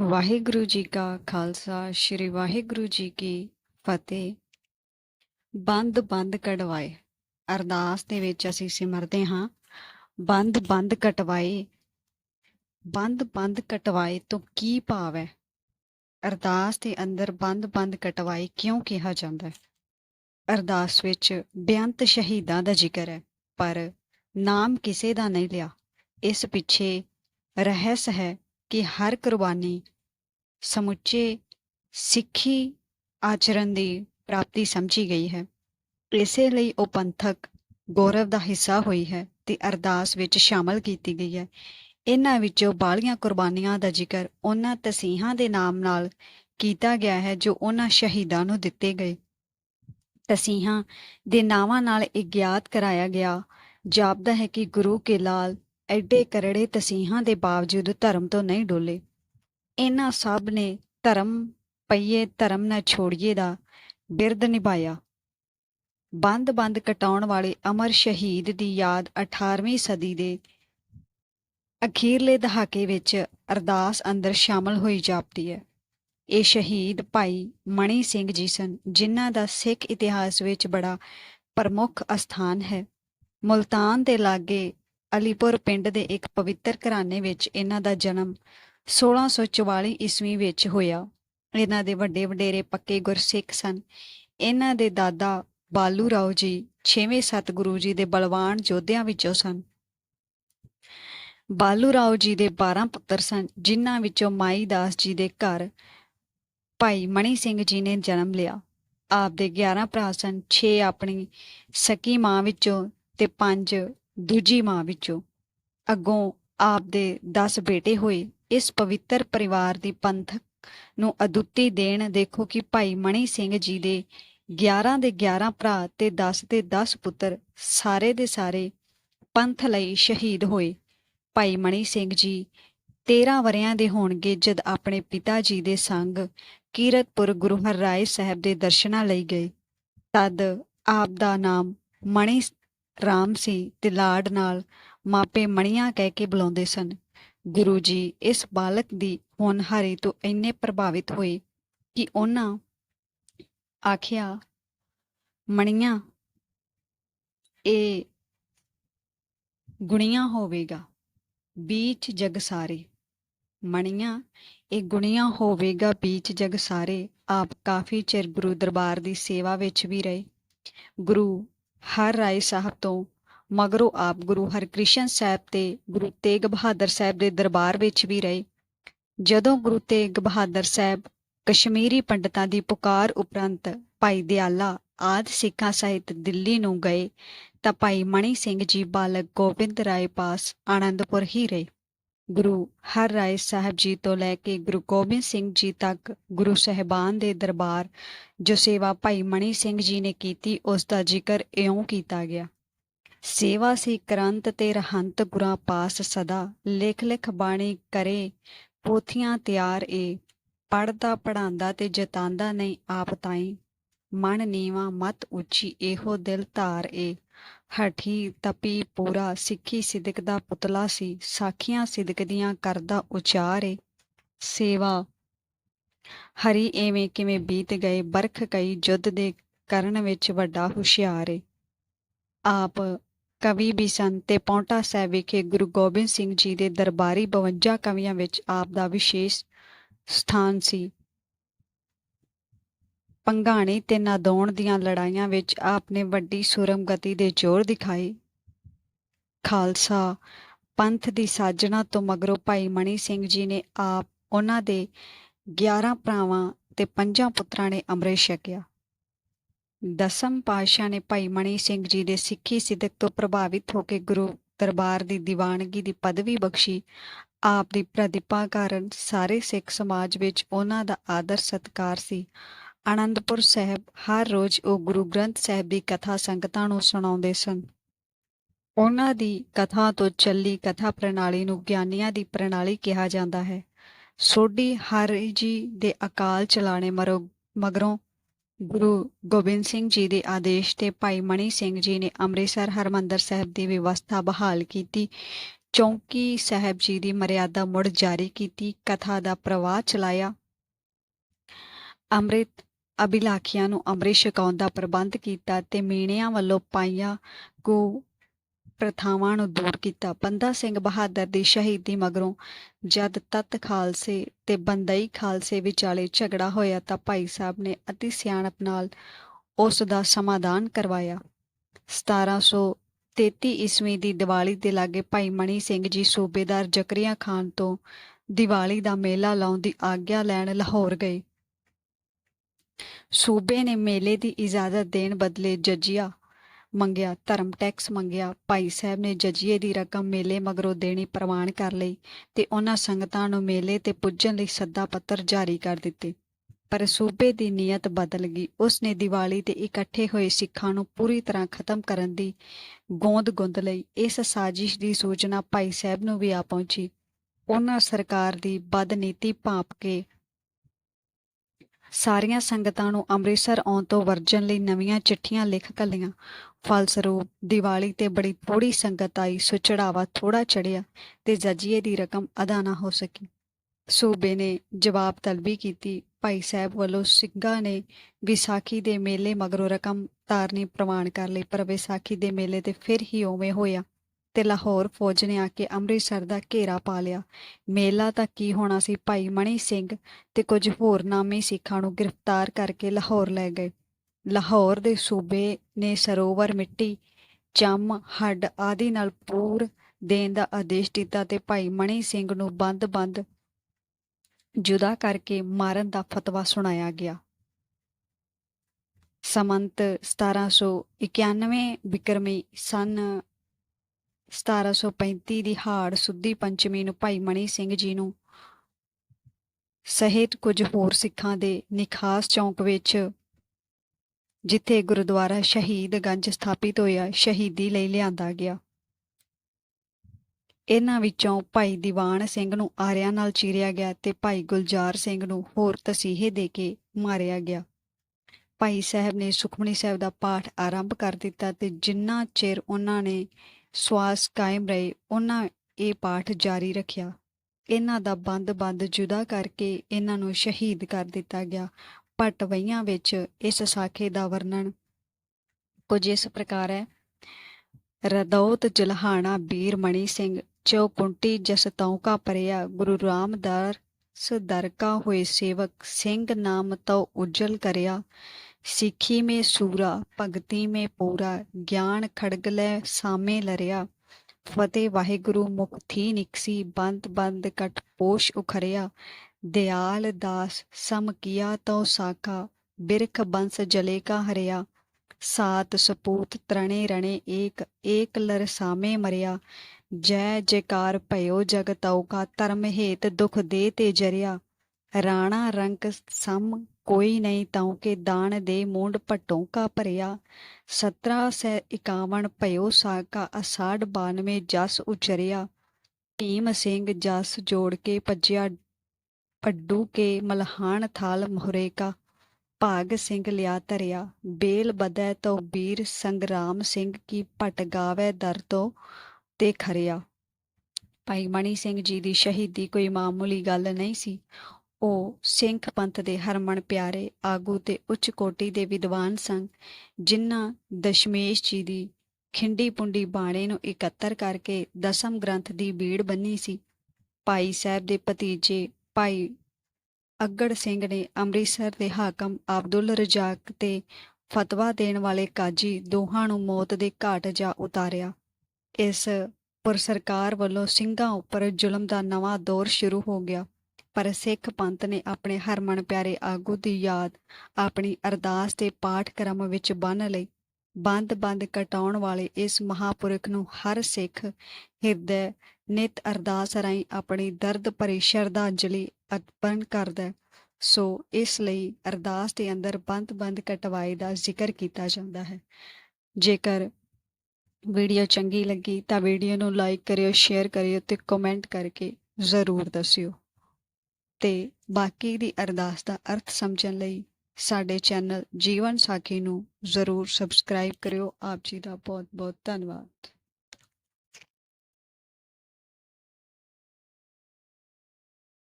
ਵਾਹਿਗੁਰੂ ਜੀ ਕਾ ਖਾਲਸਾ, ਸ੍ਰੀ ਵਾਹਿਗੁਰੂ ਜੀ ਕੀ ਫਤਿਹ। ਬੰਦ ਬੰਦ ਕਟਵਾਏ। ਅਰਦਾਸ ਦੇ ਵਿੱਚ ਅਸੀਂ ਸਿਮਰਦੇ ਹਾਂ, ਬੰਦ ਬੰਦ ਕਟਵਾਏ। ਬੰਦ ਬੰਦ ਕਟਵਾਏ ਤੋਂ ਕੀ ਭਾਵ ਹੈ? ਅਰਦਾਸ ਦੇ ਅੰਦਰ ਬੰਦ ਬੰਦ ਕਟਵਾਏ ਕਿਉਂ ਕਿਹਾ ਜਾਂਦਾ ਹੈ? ਅਰਦਾਸ ਵਿੱਚ ਬੇਅੰਤ ਸ਼ਹੀਦਾਂ ਦਾ ਜ਼ਿਕਰ ਹੈ, ਪਰ ਨਾਮ ਕਿਸੇ ਦਾ ਨਹੀਂ ਲਿਆ। ਇਸ ਪਿੱਛੇ ਰਹੱਸ ਹੈ ਕਿ ਹਰ ਕੁਰਬਾਨੀ ਸਮੁੱਚੇ ਸਿੱਖੀ ਆਚਰਣ ਦੀ ਪ੍ਰਾਪਤੀ ਸਮਝੀ ਗਈ ਹੈ। ਇਸੇ ਲਈ ਉਹ ਪੰਥਕ ਗੌਰਵ ਦਾ ਹਿੱਸਾ ਹੋਈ ਹੈ ਤੇ ਅਰਦਾਸ ਵਿੱਚ ਸ਼ਾਮਲ ਕੀਤੀ ਗਈ ਹੈ। ਇਹਨਾਂ ਵਿੱਚੋਂ ਬਾਲੀਆਂ ਕੁਰਬਾਨੀਆਂ ਦਾ ਜ਼ਿਕਰ ਉਹਨਾਂ ਤਸੀਹਾਂ ਦੇ ਨਾਮ ਨਾਲ ਕੀਤਾ ਗਿਆ ਹੈ ਜੋ ਉਹਨਾਂ ਸ਼ਹੀਦਾਂ ਨੂੰ ਦਿੱਤੇ ਗਏ। ਤਸੀਹਾਂ ਦੇ ਨਾਵਾਂ ਨਾਲ ਇਹ ਗਿਆਤ ਕਰਾਇਆ ਗਿਆ। ਜਾਪਦਾ ਹੈ ਕਿ ਗੁਰੂ ਕੇ ਲਾਲ ਐਡੇ ਕਰੜੇ ਤਸੀਹਾਂ ਦੇ ਬਾਵਜੂਦ ਧਰਮ ਤੋਂ ਨਹੀਂ ਡੋਲੇ। ਇਹਨਾਂ ਸਭ ਨੇ ਧਰਮ ਪਈਏ, ਧਰਮ ਨਾ ਛੋੜੀਏ ਦਾ ਬਿਰਦ ਨਿਭਾਇਆ। ਬੰਦ ਬੰਦ ਕਟਾਉਣ ਵਾਲੇ ਅਮਰ ਸ਼ਹੀਦ ਦੀ ਯਾਦ 18ਵੀਂ ਸਦੀ ਦੇ ਅਖੀਰਲੇ ਦਹਾਕੇ ਵਿੱਚ ਅਰਦਾਸ ਅੰਦਰ ਸ਼ਾਮਲ ਹੋਈ ਜਾਪਦੀ ਹੈ। ਇਹ ਸ਼ਹੀਦ ਭਾਈ ਮਣੀ ਸਿੰਘ ਜੀ ਸਨ, ਜਿਨ੍ਹਾਂ ਦਾ ਸਿੱਖ ਇਤਿਹਾਸ ਵਿੱਚ ਬੜਾ ਪ੍ਰਮੁੱਖ ਅਸਥਾਨ ਹੈ। ਮੁਲਤਾਨ ਦੇ ਲਾਗੇ ਅਲੀਪੁਰ ਪਿੰਡ ਦੇ ਇੱਕ ਪਵਿੱਤਰ ਘਰਾਣੇ ਵਿੱਚ ਇਹਨਾਂ ਦਾ ਜਨਮ 1644 ਈਸਵੀ ਵਿੱਚ ਹੋਇਆ। ਇਹਨਾਂ ਦੇ ਵੱਡੇ ਵਡੇਰੇ ਪੱਕੇ ਗੁਰਸਿੱਖ ਸਨ। ਇਹਨਾਂ ਦੇ ਦਾਦਾ ਬਾਲੂ ਰਾਓ ਜੀ 6ਵੇਂ ਸਤਿਗੁਰੂ ਜੀ ਦੇ ਬਲਵਾਨ ਯੋਧਿਆਂ ਵਿੱਚੋਂ ਸਨ। ਬਾਲੂ ਰਾਓ ਜੀ ਦੇ 12 ਪੁੱਤਰ ਸਨ, ਜਿਨ੍ਹਾਂ ਵਿੱਚੋਂ ਮਾਈ ਦਾਸ ਜੀ ਦੇ ਘਰ ਭਾਈ ਮਣੀ ਸਿੰਘ ਜੀ ਨੇ ਜਨਮ ਲਿਆ। ਆਪ ਦੇ 11 ਭਰਾ ਸਨ 6 ਆਪਣੀ ਸਕੀ ਮਾਂ ਵਿੱਚੋਂ ਤੇ 5 ਦੂਜੀ ਮਾਂ ਵਿੱਚੋਂ ਅੱਗੋਂ ਆਪ ਦੇ 10 ਬੇਟੇ ਹੋਏ, ਇਸ ਪਵਿੱਤਰ ਪਰਿਵਾਰ ਦੀ ਪੰਥਕ ਨੂੰ ਅਦੁੱਤੀ ਦੇਣ ਦੇਖੋ ਕਿ ਭਾਈ ਮਣੀ ਸਿੰਘ ਜੀ ਦੇ 11 ਦੇ 11 ਭਰਾ ਤੇ 10 ਦੇ 10 ਪੁੱਤਰ ਸਾਰੇ ਦੇ ਸਾਰੇ ਪੰਥ ਲਈ ਸ਼ਹੀਦ ਹੋਏ। ਭਾਈ ਮਣੀ ਸਿੰਘ ਜੀ 13 ਵਰਿਆਂ ਦੇ ਹੋਣਗੇ ਜਦ ਆਪਣੇ ਪਿਤਾ ਜੀ ਦੇ ਸੰਗ ਕੀਰਤਪੁਰ ਗੁਰੂ ਹਰਰਾਏ ਸਾਹਿਬ ਦੇ ਦਰਸ਼ਨਾਂ ਲਈ ਗਏ। ਤਦ ਆਪ ਦਾ ਨਾਮ ਮਣੀ ਰਾਮ ਸੀ ਤੇ ਲਾਡ ਨਾਲ ਮਾਪੇ ਮਣੀਆਂ ਕਹਿ ਕੇ ਬੁਲਾਉਂਦੇ ਸਨ। ਗੁਰੂ ਜੀ ਇਸ ਬਾਲਕ ਦੀ ਹੋਣਹਾਰੀ ਤੋਂ ਇੰਨੇ ਪ੍ਰਭਾਵਿਤ ਹੋਏ ਕਿ ਉਹਨਾਂ ਆਖਿਆ, ਮਣੀਆਂ, ਇਹ ਗੁਣੀਆਂ ਹੋਵੇਗਾ, ਬੀਚ ਜਗ ਸਾਰੇ। ਮਣੀਆਂ, ਇਹ ਗੁਣੀਆਂ ਹੋਵੇਗਾ, ਬੀਚ ਜਗ ਸਾਰੇ। ਆਪ ਕਾਫੀ ਚਿਰ ਗੁਰੂ ਦਰਬਾਰ ਦੀ ਸੇਵਾ ਵਿੱਚ ਵੀ ਰਹੇ। ਗੁਰੂ ਹਰ ਰਾਏ ਸਾਹਿਬ ਤੋਂ, ਮਗਰੋਂ ਆਪ ਗੁਰੂ ਹਰਕ੍ਰਿਸ਼ਨ ਸਾਹਿਬ ਤੇ ਗੁਰੂ ਤੇਗ ਬਹਾਦਰ ਸਾਹਿਬ ਦੇ ਦਰਬਾਰ ਵਿੱਚ ਵੀ ਰਹੇ। ਜਦੋਂ ਗੁਰੂ ਤੇਗ ਬਹਾਦਰ ਸਾਹਿਬ ਕਸ਼ਮੀਰੀ ਪੰਡਤਾਂ ਦੀ ਪੁਕਾਰ ਉਪਰੰਤ ਭਾਈ ਦਿਆਲਾ ਆਦ ਸਿੱਖਾਂ ਸਹਿਤ ਦਿੱਲੀ ਨੂੰ ਗਏ, ਤਾਂ ਭਾਈ ਮਣੀ ਸਿੰਘ ਜੀ ਬਾਲਕ ਗੋਬਿੰਦ ਰਾਏ ਪਾਸ ਆਨੰਦਪੁਰ ਹੀ ਰਹੇ। ਗੁਰੂ ਹਰ ਰਾਏ ਸਾਹਿਬ ਜੀ ਤੋਂ ਲੈ ਕੇ ਗੁਰੂ ਗੋਬਿੰਦ ਸਿੰਘ ਜੀ ਤੱਕ, ਗੁਰੂ ਸਹਿਬਾਨ ਦੇ ਦਰਬਾਰ, ਜੋ ਸੇਵਾ ਭਾਈ ਮਣੀ ਸਿੰਘ ਜੀ ਨੇ ਕੀਤੀ, ਉਸ ਦਾ ਜ਼ਿਕਰ ਇਉਂ ਕੀਤਾ ਗਿਆ। ਸੇਵਾ ਸੀ ਕਰੰਤ ਤੇ ਰਹੰਤ ਗੁਰਾਂ ਪਾਸ ਸਦਾ, ਲਿਖ ਲਿਖ ਬਾਣੀ ਕਰੇ, ਪੋਥੀਆਂ ਤਿਆਰ ਏ ਪੜਦਾ ਪੜਾਂਦਾ ਤੇ ਜਤਾਂਦਾ ਨਹੀਂ ਆਪ ਤਾਈ। ਮਨ ਨੀਵਾ ਮਤ ਉੱਚੀ, ਇਹੋ ਦਿਲ ਧਾਰ ਏ। ਹਠੀ ਤਪੀ ਪੂਰਾ ਸਿੱਖੀ ਸਿਦਕ ਦਾ ਪੁਤਲਾ ਸੀ, ਸਾਖੀਆਂ ਸਿਦਕ ਦੀਆਂ ਕਰਦਾ ਉਚਾਰੇ ਸੇਵਾ। ਹਰੀ ਐਵੇਂ ਕਿਵੇਂ ਬੀਤ ਗਏ, ਬਰਖ ਕਈ ਜੁੱਧ ਦੇ ਕਰਨ ਵਿੱਚ ਵੱਡਾ ਹੁਸ਼ਿਆਰ ਏ। ਆਪ ਕਵੀ ਵੀ ਸਨ ਤੇ ਪੌਂਟਾ ਸਾਹਿਬ ਵਿਖੇ ਗੁਰੂ ਗੋਬਿੰਦ ਸਿੰਘ ਜੀ ਦੇ ਦਰਬਾਰੀ 52 ਕਵੀਆਂ ਵਿੱਚ ਆਪ ਦਾ ਵਿਸ਼ੇਸ਼ ਸਥਾਨ ਸੀ। ਪੰਗਾਣੀ ਤੇ ਨਾਦੌਣ ਦੀਆਂ ਲੜਾਈਆਂ ਵਿੱਚ ਆਪ ਨੇ ਵੱਡੀ ਸੁਰਮ ਗਤੀ ਦੇ ਜ਼ੋਰ ਦਿਖਾਈ। ਖਾਲਸਾ, ਪੰਥ ਦੀ ਸਾਜਣਾ ਤੋਂ ਮਗਰੋਂ ਭਾਈ ਮਣੀ ਸਿੰਘ ਜੀ ਨੇ ਆਪ ਉਹਨਾਂ ਦੇ 11 ਭਰਾਵਾਂ ਤੇ ਪੰਜਾਂ ਪੁੱਤਰਾਂ ਨੇ ਅੰਮ੍ਰਿਤ ਛਕਿਆ। ਦਸਮ ਪਾਤਸ਼ਾਹ ਨੇ ਭਾਈ ਮਣੀ ਸਿੰਘ ਜੀ ਦੇ ਸਿੱਖੀ ਸਿੱਧਕ ਤੋਂ ਪ੍ਰਭਾਵਿਤ ਹੋ ਕੇ ਗੁਰੂ ਦਰਬਾਰ ਦੀ ਦੀਵਾਨਗੀ ਦੀ ਪਦਵੀ ਬਖਸ਼ੀ। ਆਪ ਦੀ ਪ੍ਰਤਿਭਾ ਕਾਰਨ ਸਾਰੇ ਸਿੱਖ ਸਮਾਜ ਵਿੱਚ ਉਹਨਾਂ ਦਾ ਆਦਰ ਸਤਕਾਰ ਸੀ। ਆਨੰਦਪੁਰ ਸਾਹਿਬ ਹਰ ਰੋਜ਼ ਉਹ ਗੁਰੂ ਗ੍ਰੰਥ ਸਾਹਿਬ ਦੀ ਕਥਾ ਸੰਗਤਾਂ ਨੂੰ ਸੁਣਾਉਂਦੇ ਸਨ। ਉਹਨਾਂ ਦੀ ਕਥਾ ਤੋਂ ਚੱਲੀ ਕਥਾ ਪ੍ਰਣਾਲੀ ਨੂੰ ਗਿਆਨੀਆਂ ਦੀ ਪ੍ਰਣਾਲੀ ਕਿਹਾ ਜਾਂਦਾ ਹੈ। ਸੋਢੀ ਹਰਿ ਜੀ ਦੇ ਅਕਾਲ ਚਲਾਣੇ ਮਰੋ ਮਗਰੋਂ ਗੁਰੂ ਗੋਬਿੰਦ ਸਿੰਘ ਜੀ ਦੇ ਆਦੇਸ਼ ਤੇ ਭਾਈ ਮਣੀ ਸਿੰਘ ਜੀ ਨੇ ਅੰਮ੍ਰਿਤਸਰ ਹਰਮੰਦਰ ਸਾਹਿਬ ਦੀ ਵਿਵਸਥਾ ਬਹਾਲ ਕੀਤੀ। ਚੌਂਕੀ ਸਾਹਿਬ ਜੀ ਦੀ ਮਰਿਆਦਾ ਮੁੜ ਜਾਰੀ ਕੀਤੀ। ਕਥਾ ਦਾ ਪ੍ਰਵਾਹ ਚਲਾਇਆ। ਅੰਮ੍ਰਿਤ ਅਭਿਲਾਖੀਆਂ ਨੂੰ ਅੰਮ੍ਰਿਤ ਛਕਾਉਣ ਦਾ ਪ੍ਰਬੰਧ ਕੀਤਾ ਤੇ ਮੀਣਿਆਂ ਵੱਲੋਂ ਪਾਈਆਂ ਕੁ ਪ੍ਰਥਾਵਾਂ ਨੂੰ ਦੂਰ ਕੀਤਾ। ਬੰਦਾ ਸਿੰਘ ਬਹਾਦਰ ਦੀ ਸ਼ਹੀਦੀ ਮਗਰੋਂ ਜਦ ਤਤ ਖਾਲਸੇ ਤੇ ਬੰਦਈ ਖਾਲਸੇ ਵਿਚਾਲੇ ਝਗੜਾ ਹੋਇਆ ਤਾਂ ਭਾਈ ਸਾਹਿਬ ਨੇ ਅਤੀ ਸਿਆਣਪ ਨਾਲ ਉਸ ਦਾ ਸਮਾਧਾਨ ਕਰਵਾਇਆ। 1733 ਈਸਵੀ ਦੀ ਦੀਵਾਲੀ ਦੇ ਲਾਗੇ ਭਾਈ ਮਣੀ ਸਿੰਘ ਜੀ ਸੂਬੇਦਾਰ ਜ਼ਕਰੀਆ ਖਾਨ ਤੋਂ ਦੀਵਾਲੀ ਦਾ ਮੇਲਾ ਲਾਉਣ ਦੀ ਆਗਿਆ ਲੈਣ ਲਾਹੌਰ ਗਏ। ਸੂਬੇ ਨੇ ਮੇਲੇ ਦੀ ਇਜਾਜ਼ਤ ਦੇਣ ਬਦਲੇ ਜਜੀਆ ਮੰਗਿਆ, ਧਰਮ ਟੈਕਸ ਮੰਗਿਆ। ਭਾਈ ਸਾਹਿਬ ਨੇ ਜਜੀਏ ਦੀ ਰਕਮ ਮੇਲੇ ਮਗਰੋਂ ਦੇਣੀ ਪ੍ਰਵਾਨ ਕਰ ਲਈ ਤੇ ਉਹਨਾਂ ਸੰਗਤਾਂ ਨੂੰ ਮੇਲੇ ਤੇ ਪੁੱਜਣ ਲਈ ਸੱਦਾ ਪੱਤਰ ਜਾਰੀ ਕਰ ਦਿੱਤੇ। ਪਰ ਸੂਬੇ ਦੀ ਨੀਅਤ ਬਦਲ ਗਈ। ਉਸ ਨੇ ਦੀਵਾਲੀ ਤੇ ਇਕੱਠੇ ਹੋਏ ਸਿੱਖਾਂ ਨੂੰ ਪੂਰੀ ਤਰ੍ਹਾਂ ਖਤਮ ਕਰਨ ਦੀ ਗੋਂਦ ਗੁੰਦ ਲਈ। ਇਸ ਸਾਜ਼ਿਸ਼ ਦੀ ਸੂਚਨਾ ਭਾਈ ਸਾਹਿਬ ਨੂੰ ਵੀ ਆ ਪਹੁੰਚੀ। ਉਹਨਾਂ ਸਰਕਾਰ ਦੀ ਬਦਨੀਤੀ ਭਾਂਪ ਕੇ ਸਾਰੀਆਂ ਸੰਗਤਾਂ ਨੂੰ ਅੰਮ੍ਰਿਤਸਰ ਆਉਣ ਤੋਂ ਵਰਜਣ ਲਈ ਨਵੀਆਂ ਚਿੱਠੀਆਂ, ਲਿਖ ਕੱਲੀਆਂ। ਫਲਸਰੂਪ ਦੀਵਾਲੀ ਤੇ ਬੜੀ ਥੋੜੀ ਸੰਗਤ ਆਈ, ਸੋ ਚੜਾਵਾ ਥੋੜਾ ਚੜਿਆ ਤੇ ਜਜੀਏ ਦੀ ਰਕਮ ਅਦਾ ਨਾ ਹੋ ਸਕੀ। ਸੂਬੇ ਨੇ ਜਵਾਬ ਤਲਬੀ ਕੀਤੀ, ਭਾਈ ਸਾਹਿਬ ਵੱਲੋਂ ਸਿੰਘਾਂ ਨੇ ਵਿਸਾਖੀ ਦੇ ਮੇਲੇ ਮਗਰੋਂ ਰਕਮ ਤਾਰਨੀ ਪ੍ਰਵਾਨ ਕਰ ਲਈ, ਪਰ ਵਿਸਾਖੀ ਦੇ ਮੇਲੇ ਤੇ ਫਿਰ ਹੀ ਉਵੇਂ ਹੋਇਆ। ਤੇ ਲਾਹੌਰ ਫੌਜ ਨੇ ਆ ਕੇ ਅੰਮ੍ਰਿਤਸਰ ਦਾ ਘੇਰਾ ਪਾ ਲਿਆ। ਮੇਲਾ ਤਾਂ ਕੀ ਹੋਣਾ ਸੀ ਭਾਈ ਮਣੀ ਸਿੰਘ ਤੇ ਕੁਝ ਹੋਰ ਨਾਮੀ ਸਿੱਖਾਂ ਨੂੰ ਗ੍ਰਿਫਤਾਰ ਕਰਕੇ ਲਾਹੌਰ ਲੈ ਗਏ। ਲਾਹੌਰ ਦੇ ਸੂਬੇ ਨੇ ਸਰੋਵਰ ਮਿੱਟੀ, ਚੰਮ, ਹੱਡ ਆਦਿ ਨਾਲ ਪੂਰ ਦੇਣ ਦਾ ਆਦੇਸ਼ ਦਿੱਤਾ ਤੇ ਭਾਈ ਮਣੀ ਸਿੰਘ ਨੂੰ ਬੰਦ-ਬੰਦ ਜੁਦਾ ਕਰਕੇ ਮਾਰਨ ਦਾ ਫਤਵਾ ਸੁਣਾਇਆ ਗਿਆ। ਸਮੰਤ 1791 ਵਿਕਰਮੀ ਸਨ 1735 ਦੀ ਹਾੜ ਸੁੱਧੀ ਪੰਚਮੀ ਨੂੰ ਭਾਈ ਮਣੀ ਸਿੰਘ ਜੀ ਨੂੰ ਸਹਿਤ ਕੁਝ ਹੋਰ ਸਿੱਖਾਂ ਦੇ ਨਿਖਾਸ ਚੌਂਕ ਵਿੱਚ, ਜਿੱਥੇ ਗੁਰਦੁਆਰਾ ਸ਼ਹੀਦ ਗੰਜ ਸਥਾਪਿਤ ਹੋਇਆ, ਸ਼ਹੀਦੀ ਲਈ ਲਿਆਂਦਾ ਗਿਆ। ਇਹਨਾਂ ਵਿੱਚੋਂ ਭਾਈ ਦੀਵਾਨ ਸਿੰਘ ਨੂੰ ਆਰਿਆਂ ਨਾਲ ਚੀਰਿਆ ਗਿਆ ਤੇ ਭਾਈ ਗੁਲਜ਼ਾਰ ਸਿੰਘ ਨੂੰ ਹੋਰ ਤਸੀਹੇ ਦੇ ਕੇ ਮਾਰਿਆ ਗਿਆ। ਭਾਈ ਸਾਹਿਬ ਨੇ ਸੁਖਮਨੀ ਸਾਹਿਬ ਦਾ ਪਾਠ ਆਰੰਭ ਕਰ ਦਿੱਤਾ ਤੇ ਜਿੰਨਾ ਚਿਰ ਉਹਨਾਂ ਨੇ ਸਵਾਸ ਕਾਇਮ ਰਹੇ, ਉਹਨਾਂ ਇਹ ਪਾਠ ਜਾਰੀ ਰੱਖਿਆ। ਇਹਨਾਂ ਦਾ ਬੰਦ-ਬੰਦ ਜੁਦਾ ਕਰਕੇ ਇਹਨਾਂ ਨੂੰ ਸ਼ਹੀਦ ਕਰ ਦਿੱਤਾ ਗਿਆ। ਪਟਵਈਆਂ ਵਿੱਚ ਇਸ ਸਾਖੇ ਦਾ ਵਰਣਨ ਕੁਝ ਇਸ ਪ੍ਰਕਾਰ ਹੈ। ਰਦੌਤ ਜਲਹਾਣਾ ਬੀਰ ਮਣੀ ਸਿੰਘ, ਚੌਕੁੰਟੀ ਜਸ ਤੌਕਾ ਪਰਿਆ ਗੁਰੂ ਰਾਮਦਾਸ ਦਰਕਾ ਹੋਏ ਸੇਵਕ ਸਿੰਘ ਨਾਮ ਤਉ ਉਜਲ ਕਰਿਆ। ਸਿੱਖੀ ਮੇ ਸੂਰਾ, ਭਗਤੀ ਮੇ ਪੂਰਾ, ਗਿਆਨ ਖੜਗ ਲੈ ਸਾਮੇ ਲਰਿਆ। ਫਤਿਹ ਵਾਹਿਗੁਰੂ ਮੁਖ ਥੀ ਨਿਕਸੀ, ਬੰਦ ਬੰਦ ਕਟ ਪੋਸ਼ ਉਖਰਿਆ। ਦਿਆਲ ਦਾਸ ਸਮ ਕੀਆ ਤਉ ਸਾਖਾ, ਬਿਰਖ ਬੰਸ ਜਲੇ ਕਾ ਹਰਿਆ। ਸਾਤ ਸਪੂਤ ਤਰਣੇ ਰਣੇ ਏਕ ਏਕ ਲਰ ਸਾਮੇ ਮਰਿਆ। ਜੈ ਜੈਕਾਰ ਭਇਓ ਜਗ ਤਉ ਕਾ ਧਰਮ ਹੇਤ ਦੁਖ ਦੇ ਤੇ ਜਰਿਆ। ਰਾਣਾ ਰੰਕ ਸਮ ਕੋਈ ਨਹੀਂ ਤਉ ਕੇ ਦਾਨ ਦੇ ਮੂੰਡ ਭਟੋਂ ਕਾ ਭਰਿਆ। 17 ਸੈ 51 ਭਇਓ ਸਾਕਾ ਅਸਾੜ 92 ਜਸ ਉਚਰਿਆ। ਭੀਮ ਸਿੰਘ ਜਸ ਜੋੜ ਕੇ ਭੱਜਿਆ ਪੱਡੂ ਕੇ ਮਲਹਾਨ ਥਾਲ ਮੋਹਰੇ ਕਾ। ਭਾਗ ਸਿੰਘ ਲਿਆ ਧਰਿਆ, ਬੇਲ ਬਦੈ ਤੋ ਵੀਰ ਸੰਗਰਾਮ ਸਿੰਘ ਕੀ ਭਟ ਗਾਵੇ ਦਰ ਤੋਂ ਤੇ ਖਰਿਆ। ਭਾਈ ਮਣੀ ਸਿੰਘ ਜੀ ਦੀ ਸ਼ਹੀਦੀ ਕੋਈ ਮਾਮੂਲੀ ਗੱਲ ਨਹੀਂ ਸੀ। ਉਹ ਸਿੰਘ ਪੰਥ ਦੇ ਹਰਮਨ ਪਿਆਰੇ, ਆਗੂ ਤੇ ਉੱਚ ਕੋਟੀ ਦੇ ਵਿਦਵਾਨ ਸਨ, ਜਿਨ੍ਹਾਂ ਦਸ਼ਮੇਸ਼ ਜੀ ਦੀ ਖਿੰਡੀ ਪੁੰਡੀ ਬਾਣੇ ਨੂੰ ਇਕੱਤਰ ਕਰਕੇ ਦਸਮ ਗ੍ਰੰਥ ਦੀ ਬੀੜ ਬੰਨੀ ਸੀ। ਭਾਈ ਸਾਹਿਬ ਦੇ ਭਤੀਜੇ ਭਾਈ ਅਗੜ ਸਿੰਘ ਨੇ ਅੰਮ੍ਰਿਤਸਰ ਦੇ ਹਾਕਮ ਅਬਦੁੱਲ ਰਜ਼ਾਕ ਤੇ ਫਤਵਾ ਦੇਣ ਵਾਲੇ ਕਾਜੀ ਦੋਹਾਂ ਨੂੰ ਮੌਤ ਦੇ ਘਾਟ ਜਾ ਉਤਾਰਿਆ। ਇਸ ਪਰ ਸਰਕਾਰ ਵੱਲੋਂ ਸਿੰਘਾਂ ਉੱਪਰ ਜ਼ੁਲਮ ਦਾ ਨਵਾਂ ਦੌਰ ਸ਼ੁਰੂ ਹੋ ਗਿਆ। ਪਰ ਸਿੱਖ ਪੰਥ ਨੇ ਆਪਣੇ ਹਰਮਨ ਪਿਆਰੇ ਆਗੂ ਦੀ ਯਾਦ, ਆਪਣੀ ਅਰਦਾਸ ਤੇ ਪਾਠ ਕਰਮ ਵਿੱਚ ਬੰਨ ਲਈ। ਬੰਦ-ਬੰਦ ਕਟਾਉਣ ਵਾਲੇ ਇਸ ਮਹਾਪੁਰਖ ਨੂੰ ਹਰ ਸਿੱਖ ਹਿਰਦੈ ਨਿਤ ਅਰਦਾਸ ਰਾਹੀਂ ਆਪਣੀ ਦਰਦ ਭਰੀ ਸ਼ਰਧਾਂਜਲੀ ਅਰਪਣ ਕਰਦਾ। ਹੈ। ਸੋ ਇਸ ਲਈ ਅਰਦਾਸ ਦੇ ਅੰਦਰ ਬੰਦ-ਬੰਦ ਕਟਵਾਏ ਦਾ ਜ਼ਿਕਰ ਕੀਤਾ ਜਾਂਦਾ ਹੈ। ਜੇਕਰ ਵੀਡੀਓ ਚੰਗੀ ਲੱਗੀ ਤਾਂ ਵੀਡੀਓ ਨੂੰ ਲਾਈਕ ਕਰਿਓ, ਸ਼ੇਅਰ ਕਰਿਓ ਤੇ ਕਮੈਂਟ ਕਰਕੇ ਜ਼ਰੂਰ ਦੱਸਿਓ। ਤੇ ਬਾਕੀ ਦੀ ਅਰਦਾਸ ਦਾ ਅਰਥ ਸਮਝਣ ਲਈ ਸਾਡੇ ਚੈਨਲ ਜੀਵਨ ਸਾਖੀ ਨੂੰ ਜ਼ਰੂਰ ਸਬਸਕ੍ਰਾਈਬ ਕਰਿਓ। ਆਪ ਜੀ ਦਾ ਬਹੁਤ ਬਹੁਤ ਧੰਨਵਾਦ।